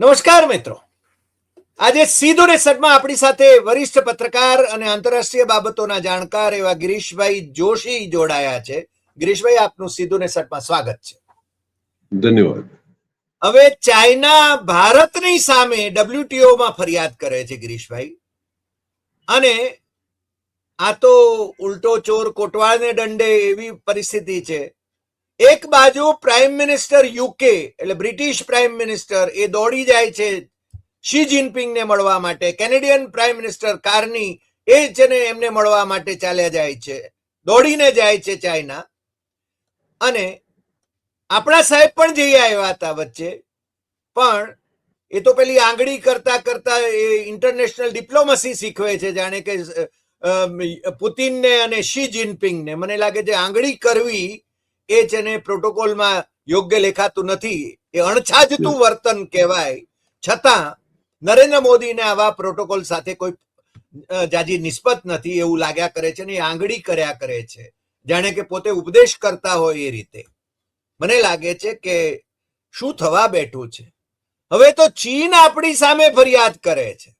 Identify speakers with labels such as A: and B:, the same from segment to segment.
A: નમસ્કાર મિત્રો. આજે સીધો ને સટમાં આપણી સાથે વરિષ્ઠ પત્રકાર અને આંતરરાષ્ટ્રીય બાબતોના જાણકાર એવા ગિરીશભાઈ જોશી જોડાયા છે. ગિરીશભાઈ આપનું સીધો ને સટમાં સ્વાગત છે.
B: ધન્યવાદ.
A: હવે ચાઇના ભારતની સામે WTO માં ફરિયાદ કરે છે ગિરીશભાઈ. અને આ તો ઉલટો ચોર કોટવાળને દંડે એવી પરિસ્થિતિ છે એક બાજુ પ્રાઇમ મિનિસ્ટર યુકે એટલે બ્રિટિશ પ્રાઇમ મિનિસ્ટર એ દોડી જાય છે શી જિનપિંગને મળવા માટે. કેનેડિયન પ્રાઇમ મિનિસ્ટર કારની એ છે ને એમને મળવા માટે ચાલ્યા જાય છે. દોડીને જાય છે ચાઇના. અને આપણા સાહેબ પણ જઈ આવ્યા હતા વચ્ચે. પણ એ તો પેલી આંગળી કરતા કરતા એ ઇન્ટરનેશનલ ડિપ્લોમસી શીખવે છે. જાણે કે પુતિનને અને શી જિનપિંગને મને લાગે છે આંગળી કરવી એ છે ને પ્રોટોકોલમાં યોગ્ય લેખાતું નથી એ અણછાજતું વર્તન કહેવાય. છતાં નરેન્દ્ર મોદીને આવા પ્રોટોકોલ સાથે કોઈ જાજી નિસ્બત નથી એવું લાગ્યા કરે છે ને આંગળી કર્યા કરે છે. જાણે કે પોતે ઉપદેશ કરતા હોય એ રીતે. મને લાગે છે કે શું થવા બેઠું છે? હવે તો ચીન આપણી સામે ફરિયાદ કરે છે.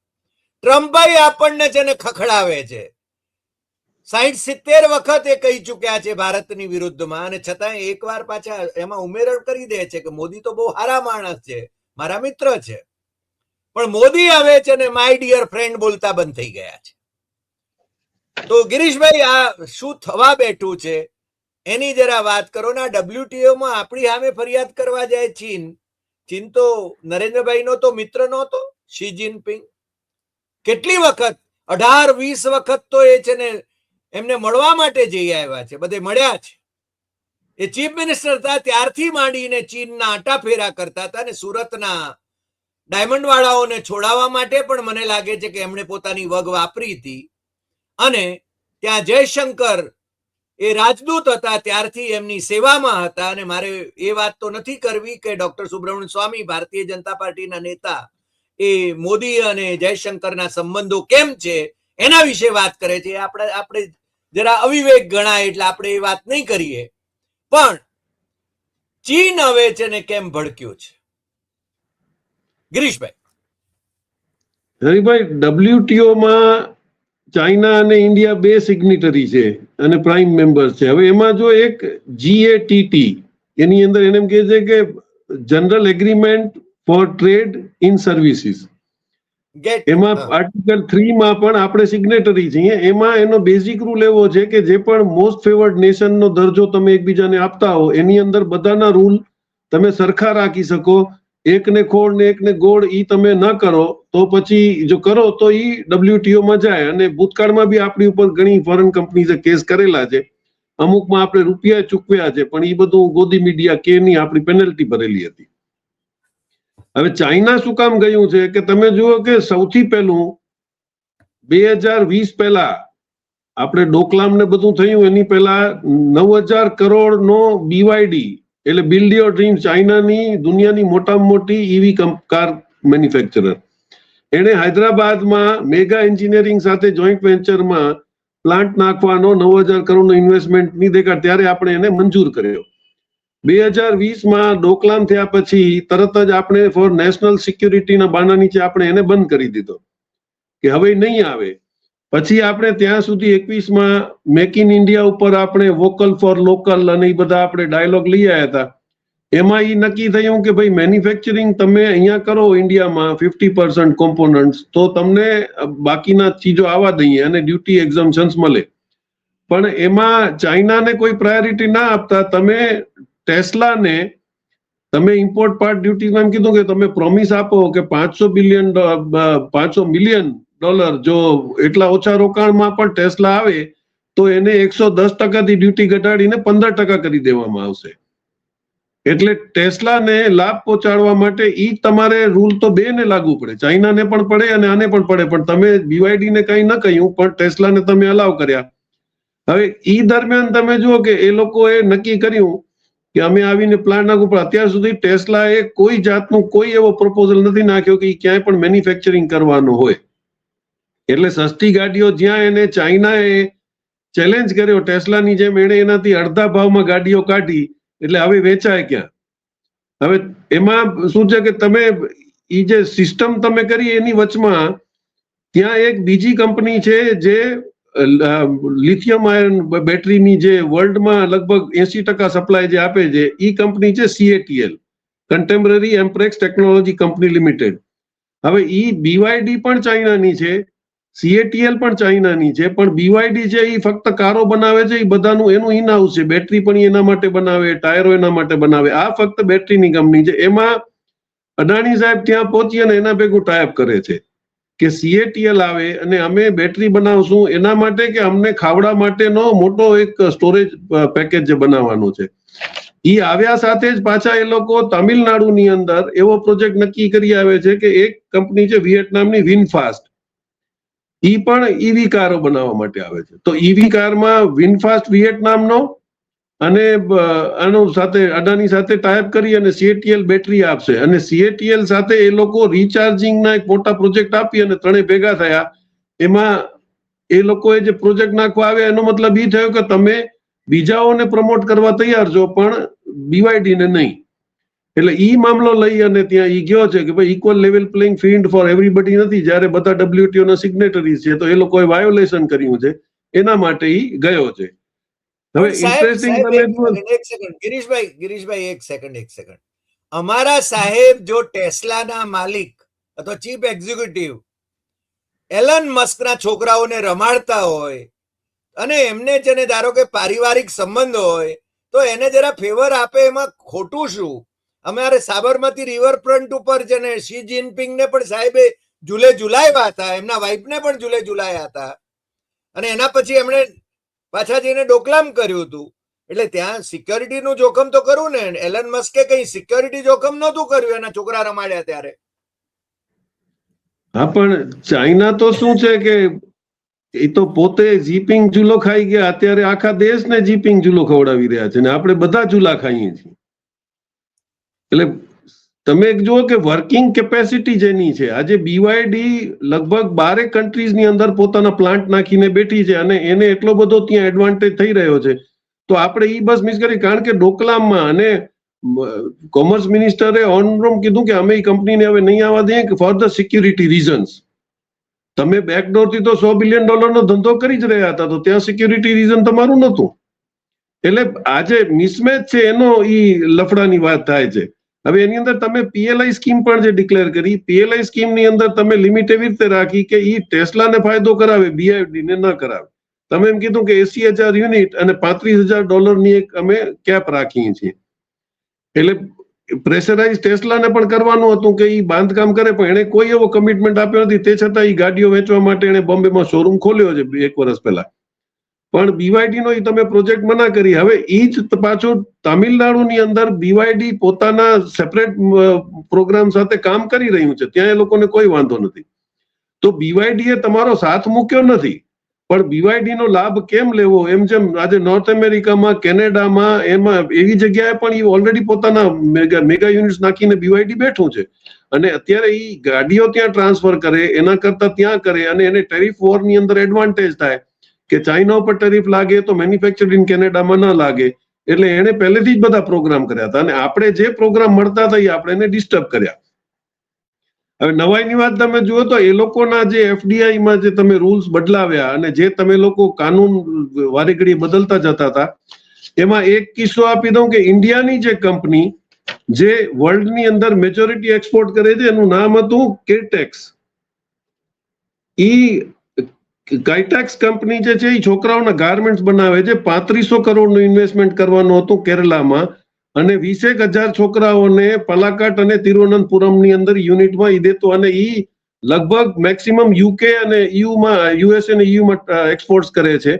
A: ટ્રમ્પભાઈ આપણને છે ને ખખડાવે છે સાઈઠ સિત્તેર વખત એ કહી ચુક્યા છે ભારતની વિરુદ્ધમાં અને છતાં એકવાર પાછા એમાં ઉમેરણ કરી દે છે કે મોદી તો બહુ સારા માણસ છે, મારા મિત્ર છે. પણ મોદી આવે છે ને માય ડિયર ફ્રેન્ડ બોલતા બંધ થઈ ગયા છે. તો ગિરીશભાઈ, આ શું થવા બેઠું છે? એની જરા વાત કરો ને ડબ્લ્યુટીઓમાં આપણી સામે ફરિયાદ કરવા જાય ચીન. ચીન તો નરેન્દ્રભાઈ નો તો મિત્ર નહોતો, શી જિનપિંગ. કેટલી વખત? અઢાર વીસ વખત તો એ છે ને એમને મળવા માટે જઈ આવ્યા છે, બધે મળ્યા છે. એ ચીફ મિનિસ્ટર હતા, ત્યારથી માંડીને ચીનના આટા ફેરા કરતા હતા અને સુરતના ડાયમંડ વાળાઓને છોડાવવા માટે પણ મને લાગે છે કે એમણે પોતાની વગ વાપરી હતી. અને ત્યાં જયશંકર એ રાજદૂત હતા, ત્યારથી એમની સેવામાં હતા અને મારે એ વાત તો નથી કરવી કે ડોક્ટર સુબ્રમણ્ય સ્વામી ભારતીય જનતા પાર્ટીના નેતા એ મોદી અને જયશંકરના સંબંધો કેમ છે, એના વિશે વાત કરે છે. આપણે આપણે જરા અવિવેક ગણાય એટલે આપણે એ વાત નહીં કરીએ. પણ ચીન હવે છે ને કેમ ભડક્યું છે? ગિરીશભાઈ.
B: હરિભાઈ ડબ્લ્યુટીઓ માં ચાઇના અને ઇન્ડિયા બે સિગ્નેટરી છે અને પ્રાઇમ મેમ્બર છે. હવે એમાં જો એક જીએટીટી એની અંદર એને એમ કહે છે કે general agreement for trade in services એમાં આર્ટિકલ થ્રી માં પણ આપણે સિગ્નેટરી છીએ. એમાં એનો બેઝિક રૂલ એવો છે કે જે પણ મોસ્ટ ફેવર્ડ નેશન નો દરજ્જો તમે એકબીજાને આપતા હો એની અંદર બધાના રૂલ તમે સરખા રાખી શકો. એકને ખોળ ને એકને ગોળ ઈ તમે ન કરો તો પછી જો કરો તો ઈ ડબ્લ્યુટીઓ માં જાય અને ભૂતકાળમાં બી આપણી ઉપર ઘણી ફોરેન કંપનીઝે કેસ કરેલા છે. અમુકમાં આપણે રૂપિયા ચૂકવ્યા છે પણ ઈ બધું ગોદી મીડિયા કે ની આપણી પેનલ્ટી ભરેલી હતી. હવે ચાઇના શું કામ ગયું છે કે તમે જુઓ કે સૌથી પહેલું બે હજાર વીસ પહેલા આપણે ડોકલામ ને બધું થયું, એની પહેલા નવ હજાર કરોડ નો બીવાયડી એટલે બિલ્ડ યોર ડ્રીમ ચાઇનાની દુનિયાની મોટામાં મોટી ઈવી કાર મેન્યુફેક્ચરર. એણે હૈદરાબાદમાં મેગા એન્જિનિયરિંગ સાથે જોઈન્ટ વેન્ચરમાં પ્લાન્ટ નાખવાનો નવ હજાર કરોડનો ઇન્વેસ્ટમેન્ટ નહીં દેખાડ, ત્યારે આપણે એને મંજૂર કર્યો. બે હજાર વીસમાં ડોકલામ થયા પછી તરત જ આપણે ફોર નેશનલ સિક્યુરિટીના બાના નીચે આપણે એને બંધ કરી દીધો. કે હવે નહીં આવે. પછી આપણે ત્યાં સુધી એકવીસમાં મેક ઇન ઇન્ડિયા ઉપર આપણે વોકલ ફોર લોકલ અને એ બધા આપણે ડાયલોગ લઈ આવ્યા હતા. એમાં એ નક્કી થયું કે ભાઈ મેન્યુફેક્ચરિંગ તમે અહીંયા કરો ઇન્ડિયામાં ફિફ્ટી પર્સન્ટ કોમ્પોનન્ટ્સ તો તમને બાકીના ચીજો આવવા દઈએ અને ડ્યુટી એક્ઝમ્પશન્સ મળે. પણ એમાં ચાઇનાને કોઈ પ્રાયોરિટી ના આપતા તમે ટેસ્લાને તમે ઇમ્પોર્ટ પાર્ટ ડ્યુટીમાં એમ કીધું કે તમે પ્રોમિસ આપો કે પાંચસો બિલિયન પાંચસો મિલિયન ડોલર જો એટલા ઓછા રોકાણમાં પણ ટેસ્લા આવે, તો એને એકસો દસ ટકાથી ડ્યુટી ઘટાડીને પંદર ટકા કરી દેવામાં આવશે. એટલે ટેસ્લાને લાભ પહોંચાડવા માટે ઈ તમારે રૂલ તો બે ને લાગુ પડે. ચાઇનાને પણ પડે અને આને પણ પડે, પણ તમે બીવાયડી ને કઈ ન કહ્યું, પણ ટેસ્લાને તમે અલાવ કર્યા. હવે ઈ દરમિયાન તમે જુઓ કે એ લોકોએ નક્કી કર્યું કે અમે આવીને પ્લાન નાખું, પણ અત્યાર સુધી ટેસ્લાએ કોઈ જાતનું કોઈ એવો પ્રપોઝલ નથી નાખ્યો કે ક્યાંય પણ મેન્યુફેક્ચરિંગ કરવાનું હોય. એટલે સસ્તી ગાડીઓ જ્યાં એને ચાઇનાએ ચેલેન્જ કર્યો, ટેસ્લાની જેમ એણે એનાથી અડધા ભાવમાં ગાડીઓ કાઢી, એટલે હવે વેચાય ક્યાં? હવે એમાં શું છે કે તમે એ જે સિસ્ટમ તમે કરી એની વચમાં, ત્યાં એક બીજી કંપની છે જે લિથિયમ આયન બેટરીની જે વર્લ્ડમાં લગભગ એસી ટકા સપ્લાય જે આપે છે, એ કંપની છે CATL Contemporary Amperex Technology company limited હવે એ બીવાયડી પણ ચાઇનાની છે સીએટીએલ પણ ચાઇનાની છે, પણ બીવાયડી છે એ ફક્ત કારો બનાવે છે એ બધાનું એનું ઇનહાઉસ છે બેટરી પણ એના માટે બનાવે ટાયરો એના માટે બનાવે, આ ફક્ત બેટરીની કંપની છે. એમાં અદાણી સાહેબ ત્યાં પહોંચી અને એના ભેગું ટાઈપ કરે છે. કે સીએટીએલ આવે અને અમે બેટરી બનાવશું એના માટે કે અમને ખાવડા માટેનો મોટો એક સ્ટોરેજ પેકેજ જે બનાવવાનો છે. એ આવ્યા સાથે જ પાછા એ લોકો તમિલનાડુની અંદર એવો પ્રોજેક્ટ નક્કી કરી આવે છે કે એક કંપની છે વિયેટનામની વિનફાસ્ટ. ઈ પણ ઈવી કારો બનાવવા માટે આવે છે. તો ઈવી કારમાં વિનફાસ્ટ વિયેટનામનો અને આનો સાથે અડાની સાથે ટાઈપ કરી અને સીએટીએલ બેટરી આપશે. અને સીએટીએલ સાથે એ લોકો રિચાર્જિંગના એક મોટા પ્રોજેક્ટ આપી અને ત્રણે ભેગા થયા. એમાં એ લોકોએ જે પ્રોજેક્ટ નાખવા આવ્યા, એનો મતલબ એ થયો કે તમે બીજાઓને પ્રમોટ કરવા તૈયાર છો, પણ બીવાયડીને નહીં. એટલે ઈ મામલો લઈ અને ત્યાં ઈ ગયો છે કે ભાઈ equal level playing field for everybody નથી. જ્યારે બધા ડબલ્યુટીઓના સિગ્નેટરી છે, તો એ લોકોએ વાયોલેશન કર્યું છે. એના માટે ઈ ગયો છે. હવે ઇન્ટરેસ્ટિંગ તમે
A: એક સેકન્ડ, ગિરીશભાઈ ગિરીશભાઈ એક સેકન્ડ એક સેકન્ડ અમારા સાહેબ જો ટેસ્લાના માલિક અથવા ચીફ એક્ઝિક્યુટિવ એલન મસ્કના છોકરાઓને રમાડતા હોય અને એમને છે ને ધારો કે પારિવારિક સંબંધ હોય તો એને જરા ફેવર આપે એમાં ખોટું શું? અમારે સાબરમતી રિવરફ્રન્ટ ઉપર છે ને શી જિનપિંગને પણ સાહેબે જુલે જુલાવ્યા હતા એમના વાઇફને પણ જુલે જુલાયા હતા અને એના પછી એમણે પાછા જઈને ડોકલામ કર્યું હતું એટલે ત્યાં સિક્યોરિટીનું જોખમ તો કરવું ને, એલન મસ્કે કઈ સિક્યોરિટી જોખમ નહોતું કર્યું એના છોકરા રમાડ્યા ત્યારે.
B: હા, પણ ચાઇના તો શું છે કે એ તો પોતે જીપિંગ જુલો ખાઈ ગયા, અત્યારે આખા દેશને જીપિંગ જુલો ખવડાવી રહ્યા છે ને, આપણે બધા જુલા ખાઈએ છીએ. એટલે તમે એક જુઓ કે વર્કિંગ કેપેસિટી જેની છે, આજે બીવાયડી લગભગ બારેક કન્ટ્રીઝની અંદર પોતાના પ્લાન્ટ નાખીને બેઠી છે અને એને એટલો બધો ત્યાં એડવાન્ટેજ થઈ રહ્યો છે. તો આપણે ઈ બસ મિસ કરી કારણ કે ડોકલામમાં અને કોમર્સ મિનિસ્ટરે ઓનરોમ કીધું કે અમે એ કંપનીને હવે નહીં આવવા દઈએ ફોર ધ સિક્યુરિટી રીઝન્સ તમે બેકડોરથી તો સો બિલિયન ડોલરનો ધંધો કરી જ રહ્યા હતા, તો ત્યાં સિક્યુરિટી રીઝન તમારું નહોતું. એટલે આજે મિસમેચ છે એનો એ લફડાની વાત થાય છે. હવે એની અંદર તમે પીએલઆઈ સ્કીમ પણ જે ડિક્લેર કરી પીએલઆઈ સ્કીમની અંદર તમે લિમિટ એવી રીતે રાખી કે ઈ ટેસ્લાને ફાયદો કરાવે બીઆઈડીને ને કરાવે. તમે એમ કીધું કે એસી હજાર યુનિટ અને પાંત્રીસ હજાર ડોલરની એક અમે કેપ રાખીએ છીએ. એટલે પ્રેશરાઇઝ ટેસ્લાને પણ કરવાનું હતું કે ઈ બાંધકામ કરે, પણ એને કોઈ એવો કમિટમેન્ટ આપ્યો નથી. તે છતાં એ ગાડીઓ વેચવા માટે એને બોમ્બેમાં શોરૂમ ખોલ્યો છે એક વર્ષ પહેલા. પણ બીવાયડી નો તમે પ્રોજેક્ટ મના કરી. હવે એ જ પાછું તામિલનાડુની અંદર બીવાયડી પોતાના સેપરેટ પ્રોગ્રામ સાથે કામ કરી રહ્યું છે. ત્યાં એ લોકોને કોઈ વાંધો નથી. તો બીવાયડી એ તમારો સાથ મૂક્યો નથી. પણ બીવાયડી નો લાભ કેમ લેવો? એમ જેમ આજે નોર્થ અમેરિકામાં કેનેડામાં એમાં એવી જગ્યાએ પણ એ ઓલરેડી પોતાના મેગા મેગા યુનિટ્સ નાખીને બીવાયડી બેઠું છે. અને અત્યારે એ ગાડીઓ ત્યાં ટ્રાન્સફર કરે, એના કરતા ત્યાં કરે અને એને ટેરિફ વોરની અંદર એડવાન્ટેજ થાય. કે ચાઇના ઉપર ટેરિફ લાગે તો મેન્યુફેક્ચર્ડ ઇન કેનેડામાં ન લાગે. એટલે એને પહેલેથી જ બધા પ્રોગ્રામ કર્યા હતા અને આપણે જે પ્રોગ્રામ મળતા હતા એ આપણે એને ડિસ્ટર્બ કર્યા. હવે નવાઈની વાત તમે જુઓ તો એ લોકોના જે એફડીઆઈમાં જે તમે રૂલ્સ બદલાવ્યા અને જે તમે લોકો કાનૂન વારે બદલતા જતા હતા, એમાં એક કિસ્સો આપી દઉં કે ઇન્ડિયાની જે કંપની જે વર્લ્ડની અંદર મેજોરિટી એક્સપોર્ટ કરે છે, એનું નામ હતું કેટેક્સ ઈ કાઇટેક્સ કંપની જે છે એ છોકરાઓના ગાર્મેન્ટ્સ બનાવે છે. પાંત્રીસો કરોડનું ઇન્વેસ્ટમેન્ટ કરવાનું હતું કેરલામાં અને વીસેક હજાર છોકરાઓને પલાકાટ અને તિરુવનંતપુરમની અંદર યુનિટમાં ઈ દેતો અને ઈ લગભગ મેક્સિમમ યુકે અને યુમાં યુએસ અને યુમાં એક્સપોર્ટ્સ કરે છે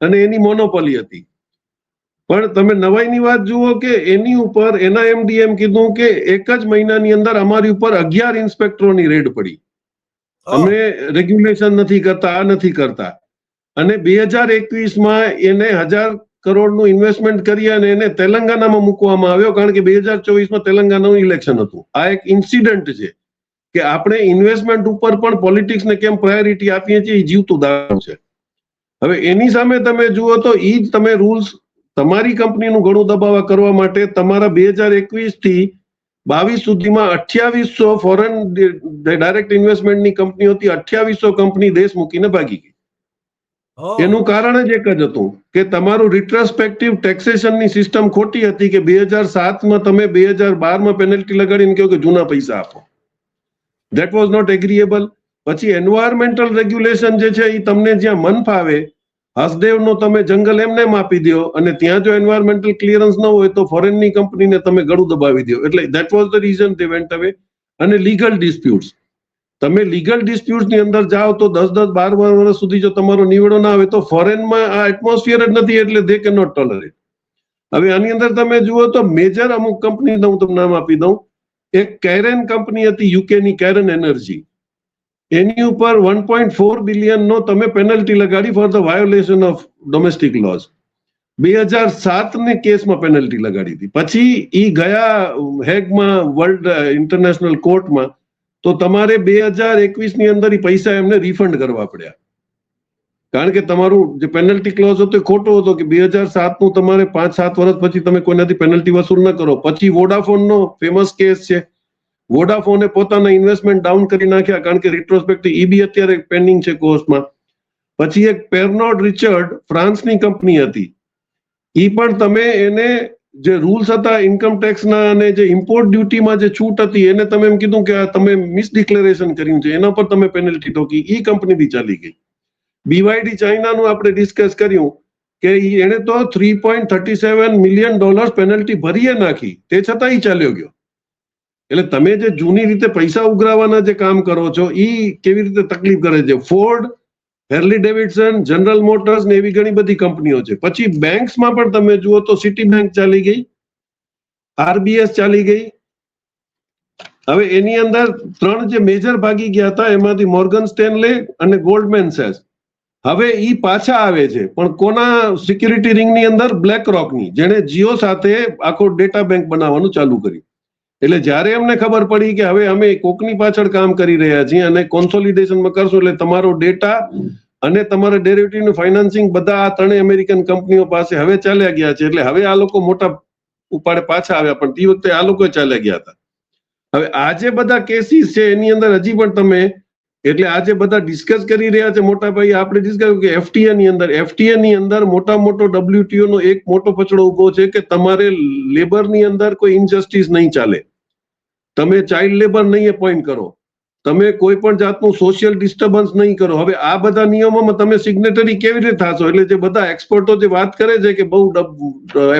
B: અને એની મોનોપોલી હતી. પણ તમે નવાઈની વાત જુઓ કે એની ઉપર એના એમડીએમ કીધું કે એક જ મહિનાની અંદર અમારી ઉપર અગિયાર ઇન્સ્પેક્ટરોની રેડ પડી. અમે રેગ્યુલેશન નથી કરતા, આ નથી કરતા. અને બે હજાર એકવીસમાં એને હજાર કરોડનું ઇન્વેસ્ટમેન્ટ કરી અને એને તેલંગાનામાં મૂકવામાં આવ્યો, કારણ કે બે હજાર ચોવીસમાં તેલંગાનાનું ઇલેક્શન હતું. આ એક ઇન્સિડન્ટ છે કે આપણે ઇન્વેસ્ટમેન્ટ ઉપર પણ પોલિટિક્સને કેમ પ્રાયોરિટી આપીએ છીએ, એ જીવતું દાખલું છે. હવે એની સામે તમે જુઓ તો એ જ તમે રૂલ્સ તમારી કંપનીનું ઘણું દબાવા કરવા માટે તમારા બે હજાર એકવીસથી બાવીસ સુધીમાં અઠ્યાવીસો ફોરેન ડાયરેક્ટ ઇન્વેસ્ટમેન્ટની કંપનીઓ હતી અઠ્યાવીસો કંપની દેશ મૂકીને ભાગી ગઈ. એનું કારણ જ એક જ હતું કે તમારું રિટ્રોસ્પેક્ટિવ ટેક્સેશનની સિસ્ટમ ખોટી હતી કે બે હજાર સાતમાં તમે બે હજાર બારમાં પેનલ્ટી લગાડીને કહો કે જૂના પૈસા આપો. ધેટ વોઝ નોટ એગ્રીએબલ પછી એન્વાયરમેન્ટલ રેગ્યુલેશન જે છે એ તમને જ્યાં મન ફાવે હસદેવનો તમે જંગલ એમને એમ આપી દો અને ત્યાં જો એન્વાયરમેન્ટલ ક્લિયરન્સ ન હોય તો ફોરેનની કંપનીને તમે ગળું દબાવી દો એટલે ધેટ વોઝ ધ રીઝન તે વેન્ટ અવે અને લીગલ ડિસ્પ્યુટ્સ તમે લીગલ ડિસ્પ્યુટ્સની અંદર જાઓ તો દસ દસ બાર બાર વર્ષ સુધી જો તમારો નિવડો ના આવે તો ફોરેનમાં આ એટમોસ્ફિયર જ નથી એટલે દે કે નોટ ટોલરેટ હવે આની અંદર તમે જુઓ તો મેજર અમુક કંપની હું તમને નામ આપી દઉં. એક કેરેન કંપની હતી યુકેની કેરન એનર્જી. એની ઉપર વન પોઈન્ટ ફોર બિલિયનનો તમે પેનલ્ટી લગાડી for the violation of domestic laws બે હજાર સાતની કેસમાં પેનલ્ટી લગાડી હતી. પછી એ ગયા હેગમાં વર્લ્ડ ઇન્ટરનેશનલ કોર્ટમાં તો તમારે બે હજાર એકવીસની અંદર એ પૈસા એમને રિફંડ કરવા પડ્યા. કારણ કે તમારું જે પેનલ્ટી ક્લોઝ હતો એ ખોટો હતો કે બે હજાર સાતનું તમારે પાંચ સાત વર્ષ પછી તમે કોઈનાથી પેનલ્ટી વસૂલ ન કરો. પછી વોડાફોનનો ફેમસ કેસ છે. વોડાફોને પોતાના ઇન્વેસ્ટમેન્ટ ડાઉન કરી નાખ્યા કારણ કે રિટ્રોસ્પેક્ટિવ ઈ બી અત્યારે પેન્ડિંગ છે કોર્સમાં પછી એક પેરનોડ રિચર્ડ ફ્રાન્સની કંપની હતી. ઈ પણ તમે એને જે રૂલ્સ હતા ઇન્કમ ટેક્સના અને જે ઇમ્પોર્ટ ડ્યુટીમાં જે છૂટ હતી, એને તમે એમ કીધું કે આ તમે મિસડિક્લેરેશન કર્યું છે, એના પર તમે પેનલ્ટી ઠોકી. ઈ કંપની બી ચાલી ગઈ. બીવાયડી ચાઇનાનું આપણે ડિસ્કસ કર્યું કે એણે તો three point thirty seven million dollars penalty ભરીએ નાખી. તે છતાં ચાલ્યો ગયો. એટલે તમે જે જૂની રીતે પૈસા ઉઘરાવવાના જે કામ કરો છો એ કેવી રીતે તકલીફ કરે છે? Ford Harley Davidson General Motors ને એવી ઘણી બધી કંપનીઓ છે. પછી બેંક્સમાં પણ તમે જુઓ તો સિટી બેંક ચાલી ગઈ આરબીએસ ચાલી ગઈ. હવે એની અંદર ત્રણ જે મેજર ભાગી ગયા હતા, એમાંથી મોર્ગન સ્ટેનલે અને ગોલ્ડમેન સેસ હવે ઈ પાછા આવે છે, પણ કોના સિક્યુરિટી રિંગની અંદર? બ્લેક રોકની જેણે જીઓ સાથે આખો ડેટા બેંક બનાવવાનું ચાલુ કર્યું. એટલે જ્યારે એમને ખબર પડી કે હવે અમે કોકની પાછળ કામ કરી રહ્યા છીએ અને કોન્સોલિડેશનમાં કરશું એટલે તમારો ડેટા અને તમારા ડેરિવેટિવનું ફાઇનાન્સિંગ બધા આ ત્રણેય અમેરિકન કંપનીઓ પાસે હવે ચાલ્યા ગયા છે. એટલે હવે આ લોકો મોટા ઉપાડે પાછા આવ્યા, પણ તે વખતે આ લોકો ચાલ્યા ગયા હતા. હવે આ જે બધા કેસીસ છે, એની અંદર હજી પણ તમે એટલે આજે બધા ડિસ્કસ કરી રહ્યા છે, મોટા ભાઈ આપણે ડિસ્કસ કે એફટીએ ની અંદર એફટીએ ની અંદર મોટા મોટો ડબલ્યુટીઓ નો એક મોટો પછડો ઊભો છે કે તમારે લેબરની અંદર કોઈ ઇનજસ્ટિસ નહીં ચાલે. તમે ચાઇલ્ડ લેબર નહીં એપોઇન્ટ કરો. તમે કોઈ પણ જાતનું સોશિયલ ડિસ્ટર્બન્સ નહીં કરો. હવે આ બધા નિયમોમાં તમે સિગ્નેટરી કેવી રીતે થશો? એટલે જે બધા એક્સપર્ટો જે વાત કરે છે કે બહુ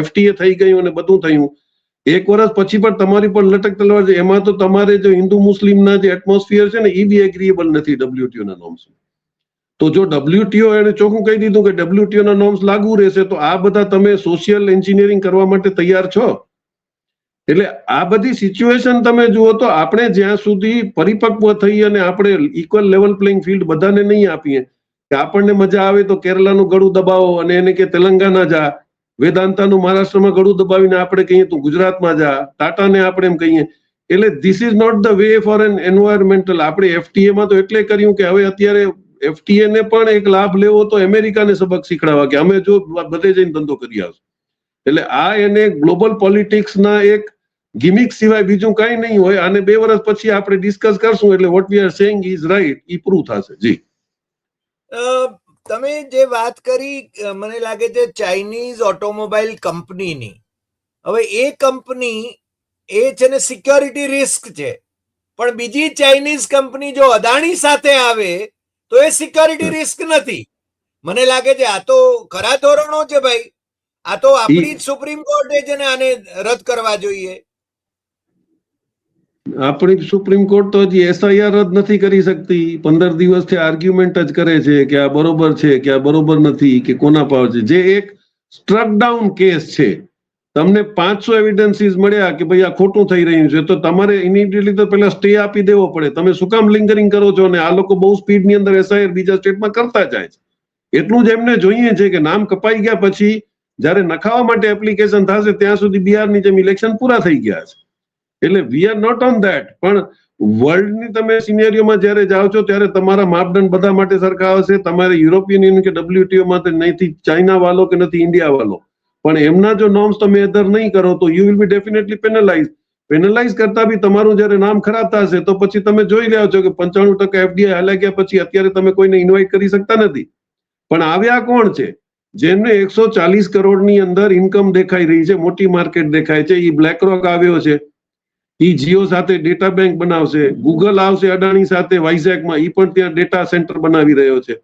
B: એફટીએ થઈ ગયું અને બધું થયું. એક વર્ષ પછી પણ તમારી પર લટક તલવાર છે. એમાં તો તમારે જે હિન્દુ મુસ્લિમના જે એટમોસ્ફિયર છે ને એ બી એગ્રીએબલ નથી ડબલ્યુટીઓના નોર્મ્સ તો જો ડબલ્યુટીઓ એને ચોખ્ખું કહી દીધું કે ડબલ્યુટીઓના નોર્મ્સ લાગુ રહેશે, તો આ બધા તમે સોશિયલ એન્જિનિયરિંગ કરવા માટે તૈયાર છો. એટલે આ બધી સિચ્યુએશન તમે જુઓ તો આપણે જ્યાં સુધી પરિપક્વ થઈ અને આપણે ઇક્વલ લેવલ પ્લેઇંગ ફિલ્ડ બધાને નહીં આપીએ, કે આપણને મજા આવે તો કેરલાનું ગળું દબાવો અને એને કે તેલંગાના જા વેદાંતાનું મહારાષ્ટ્રમાં ગળું દબાવીને આપણે કહીએ તું ગુજરાતમાં જા, ટાટાને આપણે એમ કહીએ. એટલે this is not the way for an environmental આપણે એફટીએમાં તો એટલે કર્યું કે હવે અત્યારે એફટીએ ને પણ એક લાભ લેવો તો અમેરિકાને સબક શીખડાવવા કે અમે જો બધે જઈને ધંધો કરી આવશું. એટલે આ એને ગ્લોબલ પોલિટિક્સના એક ગિમિક સિવાય બીજું કઈ નહીં હોય. અને બે વર્ષ પછી આપણે ડિસ્કસ કરશું એટલે what we are saying is right E prove થશે. જી.
A: તમે જે વાત કરી મને લાગે છે ચાઇનીઝ ઓટોમોબાઈલ કંપનીની હવે એ કંપની એ છે ને સિક્યોરિટી રિસ્ક છે. પણ બીજી ચાઇનીઝ કંપની જો અદાણી સાથે આવે તો એ સિક્યોરિટી રિસ્ક નથી. મને લાગે છે આ તો ખરા ધોરણો છે ભાઈ. આ તો આપણી જ સુપ્રીમ કોર્ટે છે ને આને રદ કરવા જોઈએ.
B: આપણી સુપ્રીમ કોર્ટ તો હજી એસઆઈઆર રદ નથી કરી શકતી. પંદર દિવસથી આર્ગ્યુમેન્ટ જ કરે છે કે આ બરોબર છે, કે આ બરોબર નથી, કે કોના પાવ છે. જે એક સ્ટ્રક ડાઉન કેસ છે. તમને પાંચસો એવિડન્સીસ મળ્યા કે ભાઈ આ ખોટું થઈ રહ્યું છે, તો તમારે ઇમિડિયેટલી તો પેલા સ્ટે આપી દેવો પડે. તમે શું કામ લિંગરિંગ કરો છો અને આ લોકો બહુ સ્પીડની અંદર એસઆઈઆર બીજા સ્ટેટમાં કરતા જાય છે. એટલું જ એમને જોઈએ છે કે નામ કપાઈ ગયા પછી જ્યારે નખાવા માટે એપ્લિકેશન થશે, ત્યાં સુધી બિહારની જેમ ઇલેક્શન પૂરા થઈ ગયા છે. એટલે we are not on that પણ વર્લ્ડની તમે સિનેરિયોમાં જ્યારે જાઓ છો, ત્યારે તમારા માપદંડ બધા માટે સરખા આવશે તમારે યુરોપિયન યુનિયન કે ડબ્લ્યુટીઓ માટે નથી ચાઇના વાલો કે નથી ઇન્ડિયા વાલો. પણ એમના જો નોર્મ્સ તમે અધર નહીં કરો, તો you will be definitely penalize penalize કરતા બી તમારું જયારે નામ ખરાબ થશે, તો પછી તમે જોઈ રહ્યા છો કે પંચાણું ટકા એફડીઆઈ હાલ્યા ગયા પછી અત્યારે તમે કોઈને ઇન્વાઇટ કરી શકતા નથી. પણ આવ્યા કોણ છે? જેમને એકસો ચાલીસ કરોડની અંદર ઇન્કમ દેખાઈ રહી છે, મોટી માર્કેટ દેખાય છે એ બ્લેકરોક આવ્યો છે. ઈ જીઓ સાથે ડેટા બેંક બનાવશે, ગૂગલ આવશે અદાણી સાથે, વાઇઝેકમાં એ પણ ત્યાં ડેટા સેન્ટર બનાવી રહ્યો છે.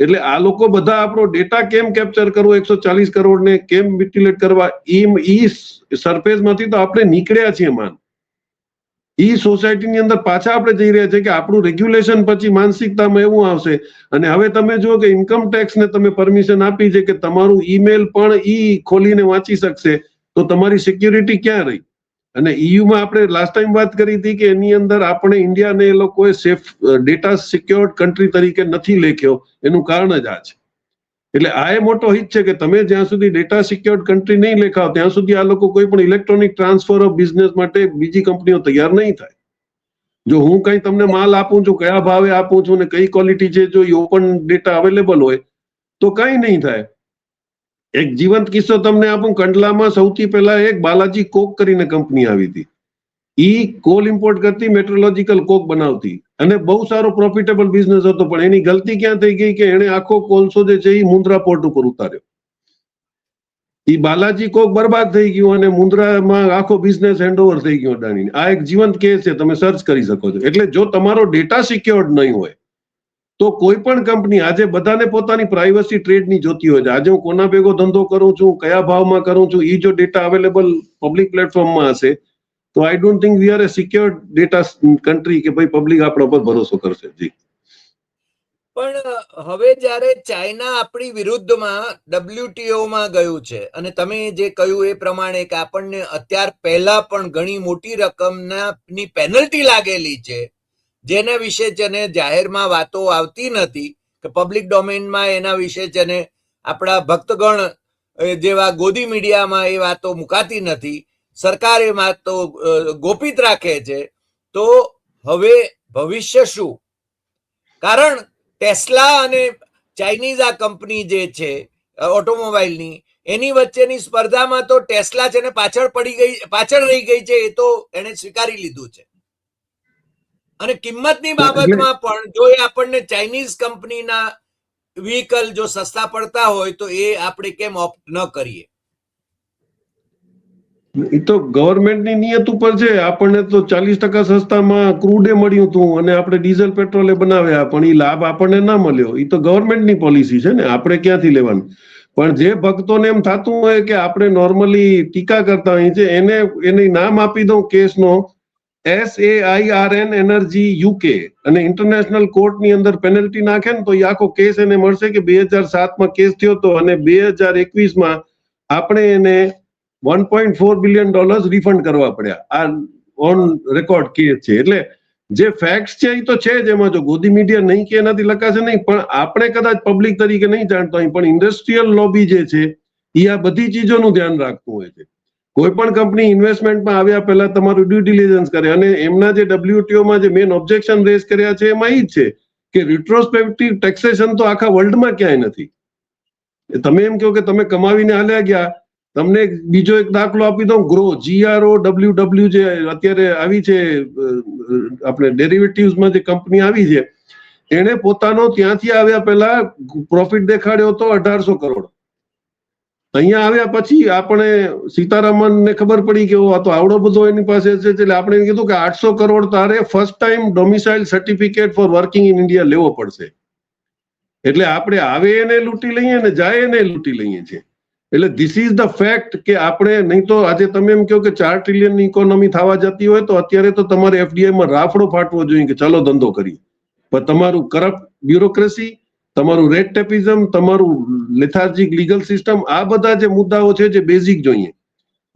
B: એટલે આ લોકો બધા આપણો ડેટા કેમ કેપ્ચર કરવો, એકસો ચાલીસ કરોડ ને કેમ મિટિલેટ કરવા ઈ ઈ તો આપણે નીકળ્યા છીએ માન. ઈ સોસાયટીની અંદર પાછા આપણે જઈ રહ્યા છીએ કે આપણું રેગ્યુલેશન પછી માનસિકતામાં એવું આવશે. અને હવે તમે જુઓ કે ઇન્કમ ટેક્સ ને તમે પરમિશન આપી છે કે તમારું ઈમેલ પણ ઈ ખોલીને વાંચી શકશે, તો તમારી સિક્યુરિટી ક્યાં રહી? અને ઈયુમાં આપણે લાસ્ટ ટાઈમ વાત કરી હતી કે એની અંદર આપણે ઇન્ડિયાને એ લોકોએ સેફ ડેટા સિક્યોર્ડ કન્ટ્રી તરીકે નથી લેખ્યો. એનું કારણ જ આ છે. એટલે આ એ મોટો હિત છે કે તમે જ્યાં સુધી ડેટા સિક્યોર્ડ કન્ટ્રી નહીં લેખાવ, ત્યાં સુધી આ લોકો કોઈ પણ ઇલેક્ટ્રોનિક ટ્રાન્સફર ઓફ બિઝનેસ માટે બીજી કંપનીઓ તૈયાર નહીં થાય. જો હું કઈ તમને માલ આપું છું, કયા ભાવે આપું છું ને કઈ ક્વોલિટી છે જો ઓપન ડેટા અવેલેબલ હોય, તો કઈ નહીં થાય. એક જીવંત કિસ્સો તમને આપું. કંડલામાં સૌથી પહેલા એક બાલાજી કોક કરીને કંપની આવી હતી. ઈ કોલ ઇમ્પોર્ટ કરતી, મેટ્રોલોજીકલ કોક બનાવતી. અને બહુ સારો પ્રોફિટેબલ બિઝનેસ હતો, પણ એની ગલતી ક્યાં થઈ ગઈ કે એને આખો કોલસો જે છે એ મુન્દ્રા પોર્ટ ઉપર ઉતાર્યો. ઈ બાલાજી કોક બરબાદ થઈ ગયું અને મુન્દ્રામાં આખો બિઝનેસ હેન્ડઓવર થઈ ગયો અદાણીને. આ એક જીવંત કેસ છે, તમે સર્ચ કરી શકો છો. એટલે જો તમારો ડેટા સિક્યોર્ડ નહીં હોય તો કોઈ પણ કંપની આજે બધાને પોતાની પ્રાઇવસી ટ્રેડની જોતી હોય છે. આજે હું કોના ભેગો ધંધો કરું છું, કયા ભાવમાં કરું છું એ જો ડેટા અવેલેબલ પબ્લિક પ્લેટફોર્મમાં હશે, તો I don't think we are a secure data country કે ભાઈ પબ્લિક આપણા પર ભરોસો કરશે. જી.
A: પણ હવે જ્યારે ચાઇના આપણી વિરુદ્ધમાં ડબ્લ્યુટીઓમાં ગયું છે, અને તમે જે કહ્યું એ પ્રમાણે કે આપણને અત્યાર પહેલા પણ ઘણી મોટી રકમના પેનલ્ટી લાગેલી છે જેના વિશે જેને જાહેરમાં વાતો આવતી નથી, કે પબ્લિક ડોમેનમાં એના વિશે જેને આપણા ભક્તગણ જેવા ગોદી મીડિયામાં એ વાતો મુકાતી નથી. સરકાર એ વાતો ગોપિત રાખે છે. તો હવે ભવિષ્ય શું? કારણ ટેસ્લા અને ચાઇનીઝ આ કંપની જે છે ઓટોમોબાઈલની, એની વચ્ચેની સ્પર્ધામાં તો ટેસ્લા છે ને પાછળ પડી ગઈ, પાછળ રહી ગઈ છે, એ તો એને સ્વીકારી લીધું છે. અને કિંમતની બાબતમાં પણ જો એ આપણને ચાઇનીઝ કંપનીના વ્હીકલ જો સસ્તા પડતા હોય તો એ આપણે કેમ ઓપ્ટ ન કરીએ?
B: એ તો ગવર્મેન્ટની નિયત ઉપર છે. આપણને તો ચાલીસ ટકા સસ્તામાં ક્રૂડે મળ્યું હતું અને આપણે ડીઝલ પેટ્રોલે બનાવ્યા, પણ એ લાભ આપણને ના મળ્યો. એ તો ગવર્મેન્ટની પોલિસી છે ને. આપણે ક્યાંથી લેવાનું? પણ જે ભક્તોને એમ થતું હોય કે આપણે નોર્મલી ટીકા કરતા હોઈએ છે એને એને નામ આપી દઉં, કેસનો. S A I R N energy UK અને ઇન્ટરનેશનલ કોર્ટની અંદર પેનલ્ટી નાખે ને તો એ આખો કેસ એને મળશે કે બે હજાર સાતમાં કેસ થયો હતો અને બે હજાર એકવીસમાં આપણે એને one point four billion dollars refund કરવા પડ્યા. આ ઓન રેકોર્ડ કેસ છે. એટલે જે ફેક્ટ છે એ તો છે જ એમાં. જો ગોદી મીડિયા નહીં કે એનાથી લખાશે નહીં, પણ આપણે કદાચ પબ્લિક તરીકે નહીં જાણતા હોય, પણ ઇન્ડસ્ટ્રીયલ લોબી જે છે એ આ બધી ચીજોનું ધ્યાન રાખતું હોય છે. કોઈ પણ કંપની ઇન્વેસ્ટમેન્ટમાં આવ્યા પહેલા તમારું ડ્યુ ડિલિજન્સ કરે અને એમના જે ડબ્લ્યુટીઓમાં જે મેઇન ઓબ્જેક્શન રેઝ કર્યા છે, એમાં એ જ છે કે રિટ્રોસ્પેક્ટિવ ટેક્સેશન તો આખા વર્લ્ડમાં ક્યાંય નથી. તમે એમ કહો કે તમે કમાવીને હાલ્યા ગયા, તમને બીજો એક દાખલો આપી દઉં ગ્રો જીઆરઓ ડબલ્યુ ડબલ્યુ જે અત્યારે આવી છે આપણે ડેરિવેટિવ્સમાં જે કંપની આવી છે એણે પોતાનો ત્યાંથી આવ્યા પહેલા પ્રોફિટ દેખાડ્યો હતો અઢારસો કરોડ. અહીંયા આવ્યા પછી આપણે સીતારામનને ખબર પડી કે આ તો આવડો બધો એની પાસે છે, એટલે આપણે કીધું કે આઠસો કરોડ તારે first time domicile certificate for working in India લેવો પડશે. એટલે આપણે આવે એને લૂંટી લઈએ ને જાય એને લૂંટી લઈએ છીએ. એટલે ધીસ ઇઝ ધ ફેક્ટ કે આપણે નહીં તો આજે તમે એમ કહો કે ચાર ટ્રિલિયનની ઇકોનોમી થવા જતી હોય તો અત્યારે તો તમારે એફડીઆઈમાં રાફડો ફાટવો જોઈએ કે ચાલો ધંધો કરીએ. પણ તમારું કરપ્ટ બ્યુરોક્રેસી તમારું રેડ ટેપિઝમ તમારું લેથાર્જિક લીગલ સિસ્ટમ આ બધા જે મુદ્દાઓ છે જે બેઝિક જોઈએ.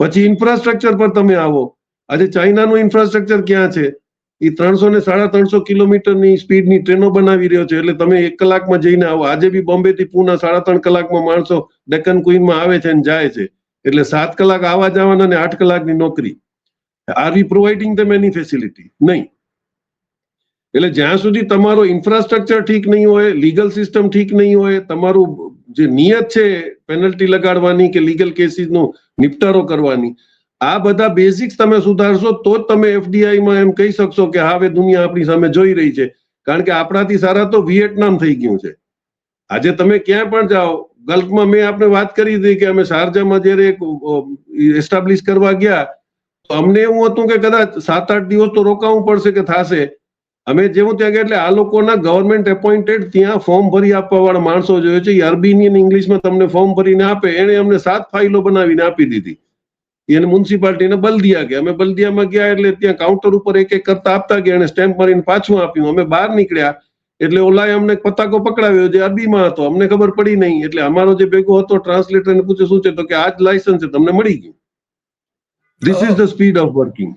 B: પછી ઇન્ફ્રાસ્ટ્રક્ચર પર તમે આવો. આજે ચાઇનાનું ઇન્ફ્રાસ્ટ્રક્ચર ક્યાં છે? એ ત્રણસો ને સાડા ત્રણસો કિલોમીટરની સ્પીડની ટ્રેનો બનાવી રહ્યો છે. એટલે તમે એક કલાકમાં જઈને આવો. આજે બી બોમ્બે થી પુના સાડા ત્રણ કલાકમાં માણસો ડેકન ક્વીનમાં આવે છે અને જાય છે. એટલે સાત કલાક આવવા જવાના અને આઠ કલાકની નોકરી. Are we providing the many facility નહીં. એટલે જ્યાં સુધી તમારો ઇન્ફ્રાસ્ટ્રક્ચર ઠીક નહીં હોય લીગલ સિસ્ટમ ઠીક નહીં હોય, તમારું જે નિયત છે પેનલ્ટી લગાડવાની કે લીગલ કેસીસનો નિપટારો કરવાની, આ બધા બેઝિક્સ તમે સુધારશો તો જ તમે એફડીઆઈમાં એમ કહી શકશો કે હવે દુનિયા આપણી સામે જોઈ રહી છે. કારણ કે આપણાથી સારા તો વિયેટનામ થઈ ગયું છે. આજે તમે ક્યાં પણ જાઓ, ગલ્ફમાં મેં આપણે વાત કરી હતી કે અમે શારજામાં જયારે એક એસ્ટાબ્લિશ કરવા ગયા, તો અમને એવું હતું કે કદાચ સાત આઠ દિવસ તો રોકાવું પડશે કે થાશે. અમે જેવું ત્યાં એટલે આ લોકોના ગવર્મેન્ટ એપોઇન્ટેડ ત્યાં ફોર્મ ભરી આપવા વાળા માણસો જોયો છે. અરબીની અને ઇંગ્લિશમાં તમને ફોર્મ ભરીને આપે. એને અમને સાત ફાઇલો બનાવીને આપી દીધી. એને મ્યુનિસિપાલિટીને બલદિયા ગયા. અમે બલદિયામાં ગયા એટલે ત્યાં કાઉન્ટર ઉપર એક એક કરતા આપતા ગયા. એને સ્ટેમ્પ મારીને પાછું આપ્યું. અમે બહાર નીકળ્યા. એટલે ઓલાએ અમને પતાકો પકડાવ્યો જે અરબીમાં હતો. અમને ખબર પડી નહીં. એટલે અમારો જે ભેગો હતો ટ્રાન્સલેટર ને પૂછે, શું છે? તો કે, આ જ લાયસન્સ છે. તમને મળી ગયું. This is the speed of working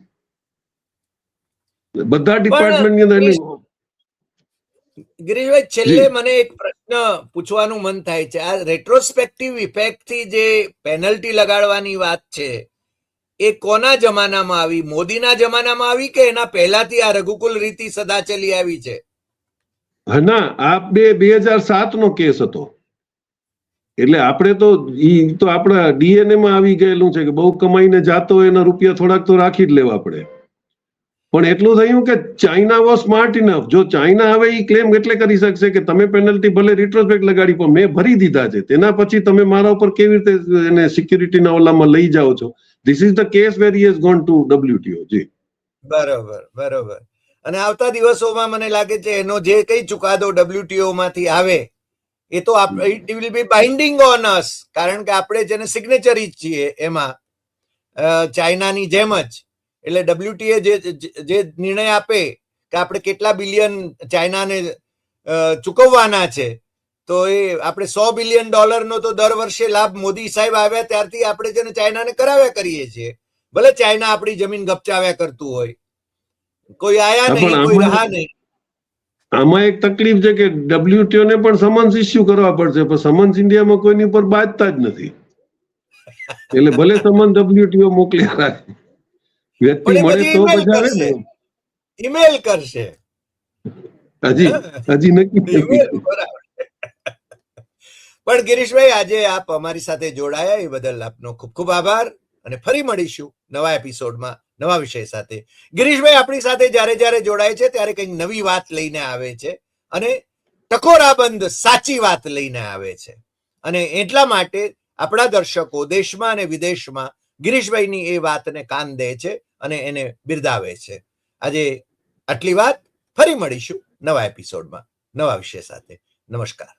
B: બધા ડિપાર્ટમેન્ટની અંદર
A: ગિરીશભાઈ છેલ્લે મને એક પ્રશ્ન પૂછવાનું મન થાય છે. આ રેટ્રોસ્પેક્ટિવ ઇફેક્ટથી જે પેનલ્ટી લગાડવાની વાત છે એ કોના જમાનામાં આવી? મોદીના જમાનામાં આવી કે એના પહેલાથી આ રઘુકુલ રીતિ સદા ચલી આવી છે?
B: ના આ બે બે હજાર સાત નો કેસ હતો. એટલે આપણે તો ઈ તો આપણા ડીએનએ માં આવી ગયેલું છે કે બહુ કમાઈને જાતો હોય એના રૂપિયા થોડાક તો રાખી જ લેવા પડે. પણ એટલું થયું કે ચાઇના વોઝ સ્માર્ટ ઇનફ જો ચાઇના હવે એ ક્લેમ એટલે કરી શકશે કે તમે પેનલ્ટી ભલે રિટ્રોસ્પેક્ટ લગાડી પણ મેં ભરી દીધા છે. તેના પછી તમે મારા ઉપર કેવી રીતે એને સિક્યુરિટીના ઓલામાં લઈ જાઓ છો? This is the case where he gone to WTO જી.
A: બરોબર બરોબર. અને આવતા દિવસોમાં મને લાગે છે એનો જે કઈ ચુકાદો ડબ્લ્યુટીઓ માંથી આવે એ તો it will be binding on us કારણ કે આપણે જેને સિગ્નેચરી છીએ એમાં ચાઇનાની જેમ જ. એટલે ડબ્લ્યુટીએ જે જે- નિર્ણય આપે કે આપણે કેટલા બિલિયન ચાઇનાને ચૂકવવાના છે તો એ આપણે સો બિલિયન ડોલરનો તો દર વર્ષે લાભ મોદી સાહેબ આવ્યા ત્યારથી આપણે જેને ચાઇનાને કરાવ્યા કરીએ છીએ. ભલે ચાઇના આપણી જમીન ગપચાવ્યા કરતું હોય. કોઈ આયા નહીં કોઈ રહા નહીં.
B: આમાં એક તકલીફ છે કે ડબલ્યુટીઓ ને પણ સમન્સ ઇસ્યુ કરવા પડશે પણ સમન્સ ઇન્ડિયામાં કોઈની ઉપર બાજતા જ નથી. એટલે ભલે સમન્સ ડબલ્યુટીઓ મોકલ્યા રાખે. વ્યક્તિ મળે તો બજાવે ને.
A: ઈમેલ કરશે.
B: હજી હજી નક્કી.
A: પણ ગિરીશભાઈ આજે આપ અમારી સાથે જોડાયા. એ બદલ આપનો ખૂબ ખૂબ આભાર. અને ફરી મળીશું નવા એપિસોડમાં નવા વિષય સાથે. ગિરીશભાઈ આપણી સાથે જ્યારે જ્યારે જોડાય છે ત્યારે કંઈક નવી વાત લઈને આવે છે. અને ટકોરાબંધ સાચી વાત લઈને આવે છે. અને એટલા માટે આપણા દર્શકો દેશમાં અને વિદેશમાં ગિરીશભાઈની એ વાતને કાન દે છે. અને એને બિરદાવે છે. આજે આટલી વાત. ફરી મળીશું નવા એપિસોડમાં નવા વિષય સાથે. નમસ્કાર.